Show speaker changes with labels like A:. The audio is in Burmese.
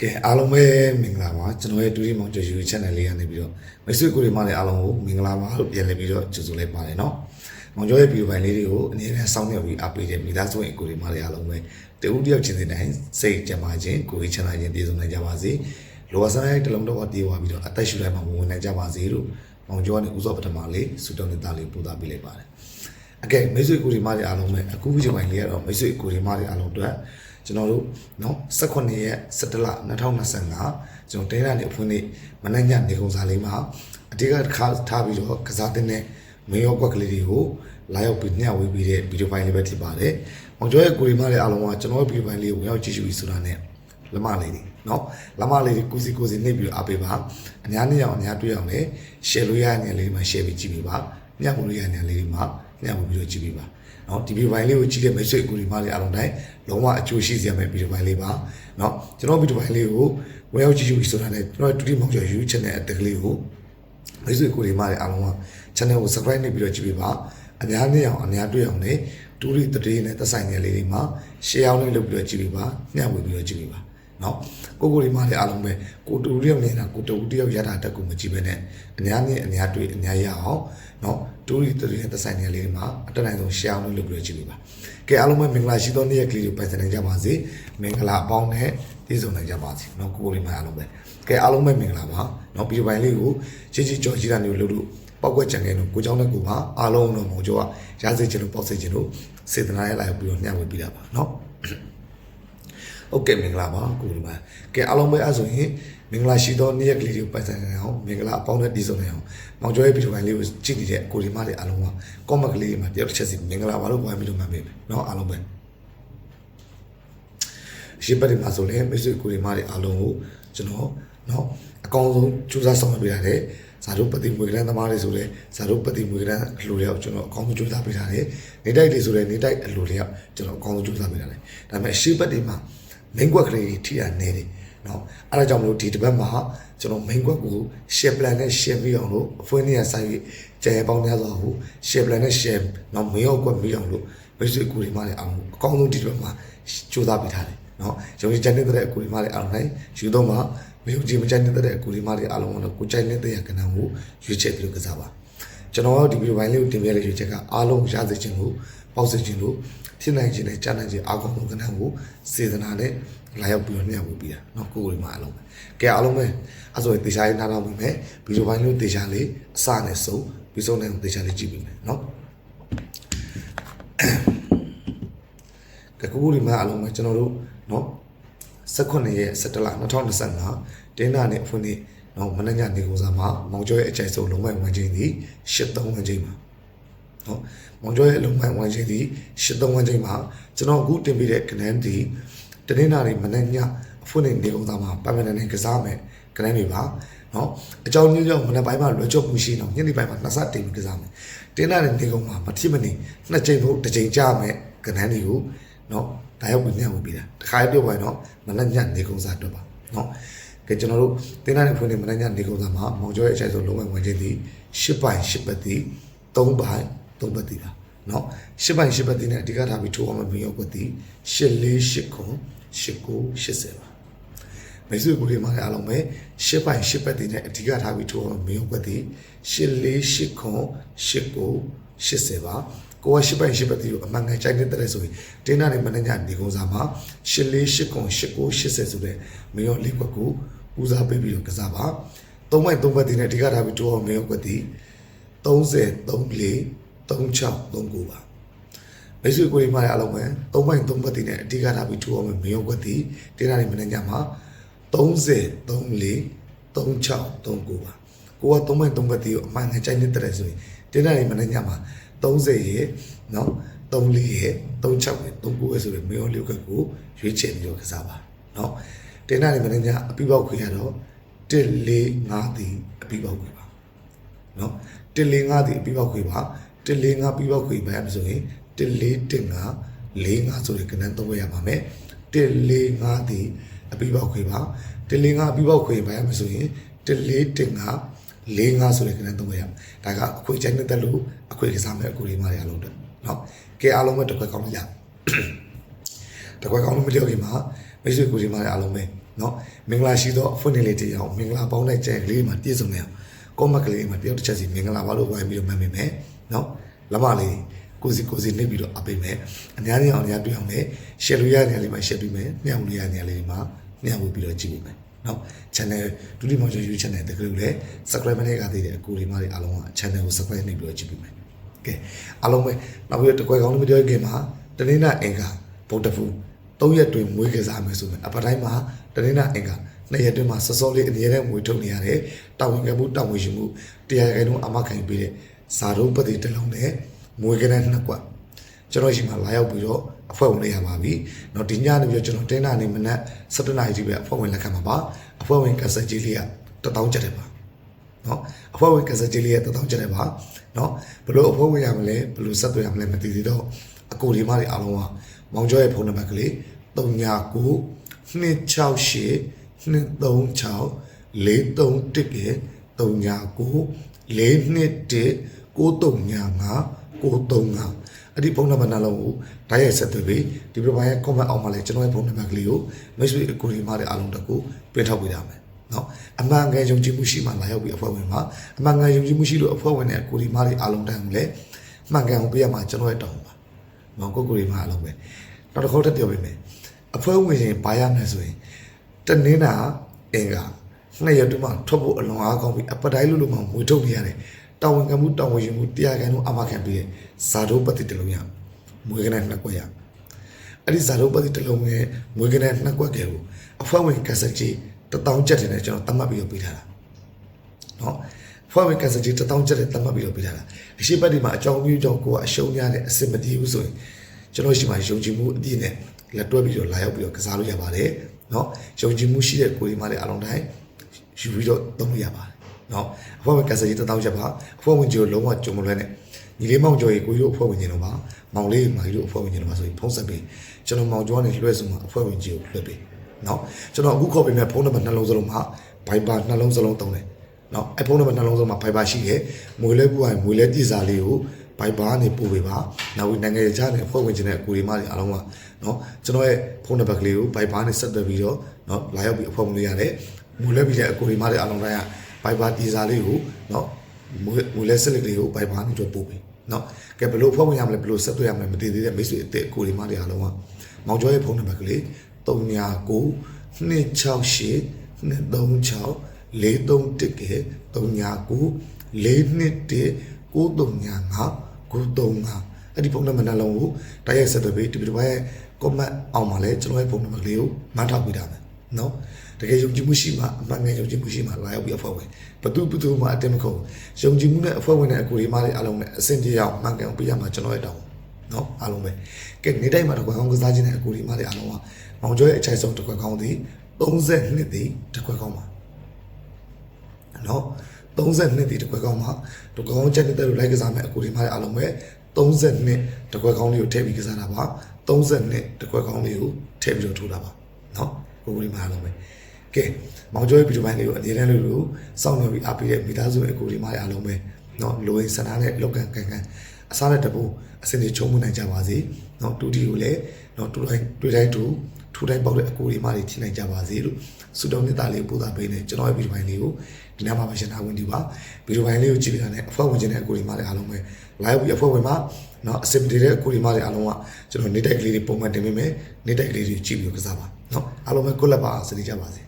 A: ကဲအားလုံးပဲမင်္ဂလာပါကျွန်တော်ရဲ့တူရီမောင်ကျော် YouTube channel လေးကနေပြီးတော့မိတ်ဆွေကိုတွေမလည်းအားလုံးကိုမင်္ဂလာပါလို့ပြန်လည်ပြီးတော့ကြိုဆိုလိုက်ပါတယ်เนาะမောင်ကျော်ရဲ့ဗီဒီယိုပိုင်းလေးတွေကိုအနည်းငယ်စောင့်မျှော်ပြီးအားပေးတဲ့မိသားစုဝင်ကိုတွေမလည်းအားလုံးပဲတဦးတယောက်ချင်းစီတိုင်းစိတ်ကြမ်းပါခြင်းကိုယ်ချမ်းသာခြင်းတည်ဆုံနိုင်ကြပါစေလောကစားရဲ့တလုံးတော့တည်သွားပြီးတော့အသက်ရှူတိုင်းမှာဝင်နိုင်ကြပါစေလို့မောင်ကျော်ကနေဥစောပထမလေးဆုတောင်းနေတာလေးပို့သားပေးလိုက်ပါတယ် အကဲမိတ်ဆွေကိုဒီမတွေအားလုံးပဲအခုဒီပိုင်းလေးကတော့မိတ်ဆွေကိုဒီမတွေအားလုံးအတွ က်ကျွန်တော်တို့เนาะ18ရက်17လ2025ကျွန်တော်တင်းလာနေအဖွင့်နေ့မနေ့ညနေကုန်စာလေးမှာအဓိကတစ်ခါထားပြီးတော့ကစားတဲ့နဲ့မင်းရောကွက်ကလေးတွေကိုလာရောက်ပြီးညှဝေးပြီးတဲ့ဗီဒီယိုဖိုင်လေးပဲဖြစ်ပါတယ်။မောင်ကျော်ရဲ့ကိုဒီမတွေအားလုံးကကျွန်တော်ရဲ့ဗီဒီယိုဖိုင်လေးကိုဝင်ရောက်ကြည့်ရှုပြီးဆိုတာနဲ့လမလေးတွေเนาะလမလေးတွေကိုစီကိုစီနှိပ်ပြီးအားပေးပါအများနဲ့အောင်အများတွေ့အောင်လည်း share လို့ရတဲ့နေရာလေးမှာ share ပြီးကြည့်ပေးပါညှဝေးလို့ရတဲ့နေရာလေးတွေမှာ ညှပ်ပြီးတော့ကြည့်ပြပါเนาะဒီဗီဒီယိုပိုင်းလေးကိုကြည့်တဲ့မိတ်ဆွေအကူဒီမလေးအားလုံးတိုင်းလုံးဝအကျိုးရှိစေမယ့်ဗီဒီယိုပိုင်းလေးပါเนาะကျွန်တော်ဗီဒီယိုပိုင်းလေးကိုဝင်ရောက်ကြည့်ကြည့်ဆိုတာနဲ့ကျွန်တော်တူတီမောင်ကျော် YouTube channel အတက်ကလေးကိုမိတ်ဆွေအကူဒီမလေးအားလုံးက channel ကို subscribe လုပ်ပြီးတော့ကြည့်ပြပါအများနဲ့အောင်အများတွေ့အောင်လည်းတူရီတတိနဲ့သက်ဆိုင်တဲ့လေးတွေမှာ share အောင်လေးလုပ်ပြီးတော့ကြည့်ပြပါညှပ်ပြီးတော့ကြည့်ပြပါ နော်ကိုကိုဒီမလေးအားလုံးပဲကိုတူတယောက်နေတာကိုတူတယောက်ရတာတက်ကိုမကြည့်ပဲနဲ့အများနဲ့အများတွေ့အများရအောင်နော်တူရီတူရီနဲ့သက်ဆိုင်တဲ့လေးတွေမှာအတက်နိုင်ဆုံး share အောင်လုပ်ပြီးတော့ကြည့်ပြပါကဲအားလုံးပဲမင်္ဂလာရှိသောနေ့ရက်ကလေးကိုပိုင်ဆိုင်နိုင်ကြပါစေမင်္ဂလာအပေါင်းနဲ့တည်ဆုံနိုင်ကြပါစေနော်ကိုကိုဒီမအားလုံးပဲကဲအားလုံးပဲမင်္ဂလာပါနော်ဗီဒီယိုပိုင်းလေးကိုချစ်ချစ်ကြော်ကြီးတာမျိုးလုပ်လို့ပောက်ကွက်ကြံခဲ့လို့ကိုเจ้าနဲ့ကိုပါအားလုံးတော့မောင်ကျော်ကရစေချင်လို့ပောက်စေချင်လို့စေတနာရဲ့လာရောက်ပြီးတော့ညှဝေပြီးတာပါနော် ဟုတ်ကဲ့မင်္ဂလာပါကိုဒီမှာကဲအားလုံးပဲအဲ့ဆိုရင်မင်္ဂလာရှိသောနေ့ရက်ကလေးတွေကိုပိုင်ဆိုင်နိုင်အောင်မင်္ဂလာအပေါင်းနဲ့တည်ဆုံနိုင်အောင်မောင်ကျော်ရဲ့ဗီဒီယိုပိုင်းလေးကိုကြည့်နေတဲ့ကိုဒီမတွေအားလုံးကကောမန့်ကလေးတွေမှာတယောက်တစ်ချက်စီမင်္ဂလာပါလို့ဝိုင်းပြီးတော့မှတ်ပေးမယ်เนาะအားလုံးပဲရှင်းပတ်ဒီမှာဆိုလည်းမိတ်ဆွေကိုဒီမတွေအားလုံးကိုကျွန်တော်เนาะအကောင်းဆုံးကြိုးစားဆောင်ရွက်ပေးရတယ်ဇာတို့ပတိမွေကလန်သမားတွေဆိုလည်းဇာတို့ပတိမွေကလန်အလှူလျောက်ကျွန်တော်အကောင်းဆုံးကြိုးစားပေးထားတယ်နေတိုက်တွေဆိုလည်းနေတိုက်အလှူလျောက်ကျွန်တော်အကောင်းဆုံးကြိုးစားပေးထားတယ်ဒါပေမဲ့ရှေ့ပတ်ဒီမှာ main ကွက်ကလေးထိတာနေတယ်နော်အဲ့ဒါကြောင့်မလို့ဒီတစ်ပတ်မှာကျွန်တော် main ကွက်ကို share plan နဲ့ share ပြီးအောင်လို့အဖွဲ့နဲ့ဆိုင်ပြီးကြဲပေါင်းများစွာကို share plan နဲ့ share နော် main ရောက်ကွက်ပြီးအောင်လို့မိတ်ဆွေကိုဒီမှာလည်းအောင်အကောင်းဆုံးဒီတစ်ပတ်မှာစူးစမ်းပေးထားတယ်နော်ကျွန်တော်ဂျန်နေတဲ့အကူဒီမှာလည်းအားလုံးနိုင်ယူတော့မှာမယူကြည့်မကြိုက်နေတဲ့အကူဒီမှာလည်းအားလုံးကတော့ကိုကြိုက်နေတဲ့ကဏ္ဍကိုရွေးချယ်ပြီးတော့ကစားပါကျွန်တော်တို့ဒီဗီဒီယိုပိုင်းလေးကိုတင်ပြလိုက်ရတဲ့ချက်ကအားလုံးရစေချင်လို့ အောက်ဆီဂျင်လို့ဖြစ်နိုင်ခြင်းနဲ့ကြာနိုင်ခြင်းအကောင်ဆုံးကဏ္ဍကိုစေတနာနဲ့လာရောက်ပြီးတော့ညှပ်ဖို့ပြီးတာနော်ကိုယ်တွေမှာအလုံးပဲကဲအားလုံးပဲအဲ့ဆိုရင်တေချာလေးနားထောင်ပြီးမယ်ဗီဒီယိုပိုင်းလို့တေချာလေးအစနဲ့စုံပြီးဆုံးနိုင်တေချာလေးကြည့်ပြီးမယ်နော်ကဲကိုကိုဒီမှာအလုံးပဲကျွန်တော်တို့နော်18ရက်17လ2025တင်းနာနဲ့အဖွင့်နေ့နော်မနက်ညနေကိုစားမှာမောင်ကျော်ရဲ့အကြိုက်ဆုံးလုံမိုက်ဝင်ချင်းဒီ83ဝင်ချင်းပါ နော်မောင်ကျော်ရဲ့လုံးဝဝင်ချင်းသည်83ဝင်ချင်းမှာကျွန်တော်အခုတင်ပြတဲ့ကနန်းဒီတနင်္လာနေ့မနက်ညအဖွင့်နေ့နေကုန်စားမှာပမန်နဲ့ကစားမယ်ကနန်းတွေပါနော်အကြောင်းမျိုးကြောင့်မနက်ပိုင်းမှာလွှဲချော့မှုရှိတော့ညနေပိုင်းမှာနှစ်ဆတင်ပြီးကစားမယ်တင်းလာတဲ့နေကုန်မှာမထိမနေနှစ်ချိန်ဖို့တစ်ချိန်ကြာမယ်ကနန်းတွေကိုနော်ဒါရောက်ပြီးညံ့ဝင်ပြီးတာတခါပြောပါရင်တော့မနက်ညနေကုန်စားတော့ပါနော်ကဲကျွန်တော်တို့တင်းနာတဲ့ဖွင့်နေမနေ့ညနေကုန်သားမှာမောင်ကျော်ရဲ့အချိုက်ဆုံးလုံးဝဝင်ခြင်းသည်၈ပိုင်၈ပတ်သည်၃ပိုင် ၃ပတ်သည်ပါเนาะ၈ပိုင်၈ပတ်သည်နဲ့အဓိကထားပြီးထိုးအောင်မင်းရောက်ကွက်သည်၈၄၈ခွန်၈ကို80ပါမိတ်ဆွေကိုလေးမှာလည်းအားလုံးပဲ၈ပိုင်၈ပတ်သည်နဲ့အဓိကထားပြီးထိုးအောင်မင်းရောက်ကွက်သည်၈၄၈ခွန်၈ကို80ပါကိုကရှစ်ပိုင်ရှစ်ပတ်တီကိုအမှန်ကန်ကြိုက်နေတဲ့ဆိုရင်တင်းနာနေမနေ့ညနေကုန်စားမှာရှစ်လေးရှစ်ခွန်ရှစ်ကို80ဆိုတဲ့မင်းရောလေးကွက်ကိုဦးစားပေးပြီးတော့ကစားပါသုံးပိုင်သုံးပတ်တီနဲ့အဓိကထားပြီးတိုးအောင်မင်းရောကွက်တီ30 34 36 3639ပါမိတ်ဆွေကိုယ်မှားရအောင်ပဲ3ပိုင်း3ပတ်တည်နဲ့အဓိကထားပြီးထူအောင်မယ်မယုံွက်တည်တင်ရတယ်မနေ့ညမှာ30 34 3639ပါကိုက3ပိုင်း3ပတ်တည်ကိုအမှန်ငယ်ကြိုက်နေတဲ့ဆိုရင်တင်ရတယ်မနေ့ညမှာ30ရေနော်34ရေ36ရေ39ရေဆိုပြီးမယုံလျောက်ကကိုရွေးချယ်ပြီးတော့ကစားပါနော်တင်ရတယ်မနေ့ညအပြပောက်ခွေရတော့145တည်အပြပောက်ခွေပါနော်145တည်အပြပောက်ခွေပါ 145ပြီးပေါက်ခွေပါမဆိုရင်1415 45ဆိုတဲ့ကဏ္ဍသုံးရပါမယ်145တီအပြီးပေါက်ခွေပါ145အပြီးပေါက်ခွေပါမဆိုရင်1415 ၄၅ဆိုတဲ့ကဏ္ဍသုံးရဒါကအခွေချိုင်းနဲ့တက်လို့အခွေကစားမဲ့အကူတွေမှရအောင်တော့เนาะကဲအားလုံးပဲတစ်ခွက်ကောင်းလိုက်ရ တကွက်ကောင်းလို့မပြောခင်မှာမိတ်ဆွေကိုဒီမှာလည်းအားလုံးပဲเนาะမင်္ဂလာရှိသောအဖွင့်နေလေးတရားမင်္ဂလာပေါင်းတဲ့ကြံကလေးမှာပြည့်စုံနေအောင်ကောမက်ကလေးမှာတယောက်တစ်ချက်စီမင်္ဂလာပါလို့ဝိုင်းပြီးတော့မှတ်မိမယ် နော်လက်မလေးကိုစီကိုစီနှိပ်ပြီးတော့အပိတ်မယ်အများကြီးအောင်အများတွေ့အောင်လေရှယ်လို့ရတဲ့နေရာလေးမှာရှယ်ပြီးမယ်မျှဝေလို့ရတဲ့နေရာလေးမှာမျှဝေပြီးတော့ကြည့်ပြီးမယ်နော် channel ဒုတိယမောင်ချ YouTube channel တကယ်လို့လေ subscribe မလုပ်ကြသေးတဲ့အကူတွေမတွေအားလုံးက channel ကို subscribe နှိပ်ပြီးတော့ကြည့်ပြီးမယ်ကဲအားလုံးပဲနောက်ပြီးတော့တကွယ်ကောင်းလေးမပြောခင်မှာတနင်္လာအင်္ဂါဗုဒ္ဓဖူသုံးရက်တွင်မွေးကစားမယ်ဆိုရင်အပတ်တိုင်းမှာတနင်္လာအင်္ဂါနေ့ရက်တွင်မှာစစောလေးအနေနဲ့မွေးထုတ်နေရတယ်တာဝန်ခံမှုတာဝန်ယူမှုတရားခိုင်နှုန်းအမှခံပေးတဲ့ ဇာတုပတိတစ်လုံးနဲ့မွေးကလေးနှစ်ကွက်ကျွန်တော်ရှိမှလာရောက်ပြီးတော့အဖွဲ့ဝင်လေးရပါပြီ။တော့ဒီညနေပြီးတော့ကျွန်တော်တင်းနာနေမနက်7:00နာရီတိပဲအဖွဲ့ဝင်လက်ခံမှာပါ။အဖွဲ့ဝင်ကစက်ကြီးလေးက1000ကျတယ်ပါ။နော်အဖွဲ့ဝင်ကစက်ကြီးလေးက1000ကျတယ်ပါ။နော်ဘလို့အဖွဲ့ဝင်ရမလဲဘလို့ဆက်သွယ်ရမလဲမသိသေးတော့အကိုဒီမတွေအားလုံးကမောင်ကျော်ရဲ့ဖုန်းနံပါတ်ကလေး399 268 236 431 39 ၄နှစ်၁939 935အဲ့ဒီဖုန်းနံပါတ်နှလုံးကိုဓာတ်ရိုက်ဆက်သွယ်ပြီးဒီ profile ရဲ့ comment အောက်မှာလည်းကျွန်တော်ရဲ့ဖုန်းနံပါတ်ကလေးကို message အကူအညီမှလည်းအားလုံးတစ်ခု print ထုတ်ပေးရမယ်နော်အမှန်ငယ်ယုံကြည်မှုရှိမှလာရောက်ပြီးအဖွဲ့ဝင်မှာအမှန်ငယ်ယုံကြည်မှုရှိလို့အဖွဲ့ဝင်နဲ့ကိုရီမားတွေအားလုံးတန်းကိုလည်းမှန်ကန်အောင်ပြရမှာကျွန်တော်ရဲ့တောင်းပါနော်ကိုကိုရီမားအားလုံးပဲနောက်တစ်ခေါက်ထပ်ပြောပေးမယ်အဖွဲ့ဝင်ရင်ဘာရမလဲဆိုရင်တနင်္လာအင်္ဂါ နှစ်ရက်တူမှထွက်ဖို့အလွန်အားကောင်းပြီးအပတိုင်းလို့လို့မှမွေထုတ်နေရတယ်တာဝန်ခံမှုတာဝန်ယူမှုတရားခံမှုအမခံပြီးဇာတို့ပတိတလုံးရမွေကနဲ့နှစ်ကွက်ရအဲ့ဒီဇာတို့ပတိတလုံးရဲ့မွေကနဲ့နှစ်ကွက်ကဲကိုအဖွဲ့ဝင်ကစကြီးတထောင်ချက်တင်တယ်ကျွန်တော်သတ်မှတ်ပြီးတော့ပေးထားတာနော်ဖွဲ့ဝင်ကန်စကြီးတထောင်ချက်နဲ့သတ်မှတ်ပြီးတော့ပေးထားတာအရှိတ်ဒီမှာအကြောင်းပြုကြောင့်ကိုကအရှုံးရတယ်အဆင်မပြေဘူးဆိုရင်ကျွန်တော်ရှိမှယုံကြည်မှုအပြည့်နဲ့လက်တွဲပြီးတော့လာရောက်ပြီးတော့ကစားလို့ရပါတယ်နော်ယုံကြည်မှုရှိတဲ့ကိုယ်ဒီမှာလည်းအလုံးတိုင်း ယူပြီးတော့သုံးလို့ရပါတယ်နော်အဖွဲ့ဝင်ကက်ဆယ်ကြီး1000ချက်ပါအဖွဲ့ဝင်ကြီးကိုလုံးဝကြုံမလွဲနဲ့ညီလေးမောင်ကျော်ကြီးကိုရို့အဖွဲ့ဝင်ကြီးတော့ပါမောင်လေးမာကြီးတို့အဖွဲ့ဝင်ကြီးတော့ပါဆိုရင်ဖုန်းဆက်ပေးကျွန်တော်မောင်ကျော်ကနေလွှဲစုမှာအဖွဲ့ဝင်ကြီးကိုလွှဲပေးနော်ကျွန်တော်အခုခေါ်ပေးမဲ့ဖုန်းနံပါတ်နှလုံးစလုံးမှာ Viber နှလုံးစလုံးသုံးတယ်နော်အဲဖုန်းနံပါတ်နှလုံးစလုံးမှာ Viber ရှိတယ်မွေလဲပူရင်မွေလဲပြည်စာလေးကို Viber ကနေပို့ပေးပါနောက်ပြီးနိုင်ငံခြားနဲ့အဖွဲ့ဝင်ကြီးနဲ့အကူတွေမှလည်းအားလုံးကနော်ကျွန်တော်ရဲ့ဖုန်းနံပါတ်ကလေးကို Viber နဲ့ဆက်သွယ်ပြီးတော့နော်လာရောက်ပြီးအဖွဲ့ဝင်လေးရတယ် ငွေလဲပြီးတဲ့အကူဒီမတွေအားလုံးတိုင်းက Viber ပြည်စာလေးကိုเนาะငွေငွေလဲဆက်လက်ကလေးကို Viber နဲ့တော့ပို့ပေးနော်ကဲဘယ်လိုဖွဲ့ဝင်ရမလဲဘယ်လိုဆက်သွယ်ရမလဲမသိသေးတဲ့မိတ်ဆွေအစ်စ်ကိုဒီမတွေအားလုံးကမောင်ကျော်ရဲ့ဖုန်းနံပါတ်ကလေး39 268 236 431ကဲ39 421 935 935အဲ့ဒီဖုန်းနံပါတ်နှလုံးကိုတိုက်ရိုက်ဆက်သွယ်ပြီးဒီဗီဒီယိုရဲ့ comment အောင်မှာလဲကျွန်တော်ရဲ့ဖုန်းနံပါတ်ကလေးကိုမှတ်ထားပေးတာမယ်နော် တကယ်ယုံကြည်မှုရှိမှအမှန်ငယ်ယုံကြည်မှုရှိမှလာရောက်ပြီးအဖွဲ့ဝင်ဘသူဘသူမှအတင်းမခုံယုံကြည်မှုနဲ့အဖွဲ့ဝင်နဲ့အကူဒီမလေးအားလုံးနဲ့အဆင်ပြေအောင်မှန်ကန်ပေးရမှာကျွန်တော်ရဲ့တောင်းနော်အားလုံးပဲကဲနေ့တိုင်းမှာတော့ကောင်းကစားခြင်းနဲ့အကူဒီမလေးအားလုံးကမောင်ကျော်ရဲ့အချိုက်ဆုံးတစ်ခွက်ကောင်းသည်32သည်တစ်ခွက်ကောင်းပါနော်32ဒီတကွက်ကောင်းမှာတကွက်ကောင်းချက်နေတဲ့လိုလိုက်ကစားမယ်အကူဒီမှာအားလုံးပဲ32တကွက်ကောင်းလေးကိုထည့်ပြီးကစားတာပါ32တကွက်ကောင်းလေးကိုထည့်ပြီးတော့ထိုးတာပါနော်ကိုကူဒီမှာအားလုံးပဲ ကဲမောင်ကျော်ရဲ့ဗီဒီယိုပိုင်းလေးကိုအနည်းတန်းလေးကိုစောင့်နေပြီးအားပေးတဲ့မိသားစုရဲ့အကူဒီမှာအားလုံးပဲနော်လိုရင်းစနာနဲ့လောက်ကန်ကန်ကန်အစားနဲ့တပူအစင်ကြီးချုံမှုနိုင်ကြပါစေနော်တူတီကိုလည်းနော်တူတိုင်းတွေ့တိုင်းတူထူတိုင်းပေါက်တဲ့အကူဒီမှာတွေထိနိုင်ကြပါစေလို့ဆုတောင်းမေတ္တာလေးပို့သပေးနေကျွန်တော်ရဲ့ဗီဒီယိုပိုင်းလေးကိုဒီနားမှာပဲရှင်းထားဝင်ဒီပါဗီဒီယိုပိုင်းလေးကိုကြည့်ပြတာနဲ့အဖွဲ့ဝင်ချင်းတဲ့အကူဒီမှာတွေအားလုံးပဲ live ပြီးအဖွဲ့ဝင်မှာနော်အစင်ပြေတဲ့အကူဒီမှာတွေအားလုံးကကျွန်တော်နေတိုက်ကလေးတွေပုံမှန်တင်ပေးမယ်နေတိုက်ကလေးတွေကြည့်ပြီးကစားပါနော်အားလုံးပဲကိုလက်ပါစနေကြပါစေ